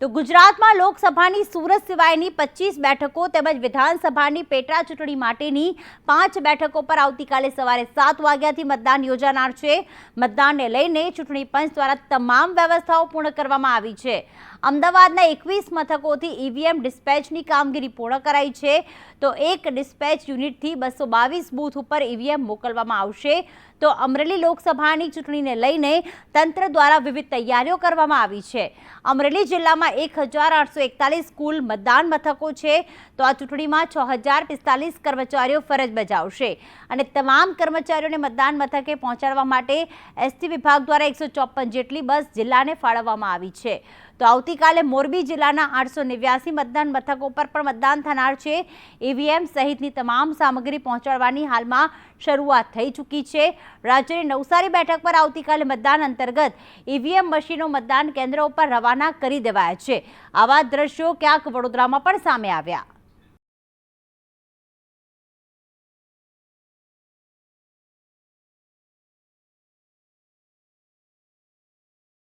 તો ગુજરાતમાં લોકસભાની સુરત સિવાયની પચીસ બેઠકો તેમજ વિધાનસભાની પેટા ચૂંટણી માટેની પાંચ બેઠકો પર આવતીકાલે સવારે સાત વાગ્યાથી મતદાન યોજાનાર છે. મતદાનને લઈને ચૂંટણી પંચ દ્વારા તમામ વ્યવસ્થાઓ પૂર્ણ કરવામાં આવી છે. અમદાવાદના એકવીસ મથકોથી ઈવીએમ ડિસ્પેચની કામગીરી પૂર્ણ કરાઈ છે. તો એક ડિસ્પેચ યુનિટથી બસો બાવીસ બૂથ ઉપર ઈવીએમ મોકલવામાં આવશે. તો અમરેલી લોકસભાની ચૂંટણીને લઈને તંત્ર દ્વારા વિવિધ તૈયારીઓ કરવામાં આવી છે. અમરેલી જિલ્લામાં એક હજાર આઠસો એકતાલીસ કુલ મતદાન મથકો છે. તો આ ચૂંટણીમાં છ હજાર પિસ્તાલીસ કર્મચારીઓ ફરજ બજાવશે. અને તમામ કર્મચારીઓને મતદાન મથકે પહોંચાડવા માટે એસટી વિભાગ દ્વારા એકસો ચોપન જેટલી બસ જિલ્લાને ફાળવવામાં આવી છે. તો આવતીકાલે મોરબી જિલ્લાના આઠસો નેવ્યાસી મતદાન મથકો પર પણ મતદાન થનાર છે. ઈવીએમ સહિતની તમામ સામગ્રી પહોંચાડવાની હાલમાં શરૂઆત થઈ ચૂકી છે. રાજ્યની નવસારી બેઠક પર આવતીકાલે મતદાન અંતર્ગત ઈવીએમ મશીનો મતદાન કેન્દ્રો પર રવાના કરી દેવાયા છે. આવા દ્રશ્યો ક્યાંક વડોદરામાં પણ સામે આવ્યા.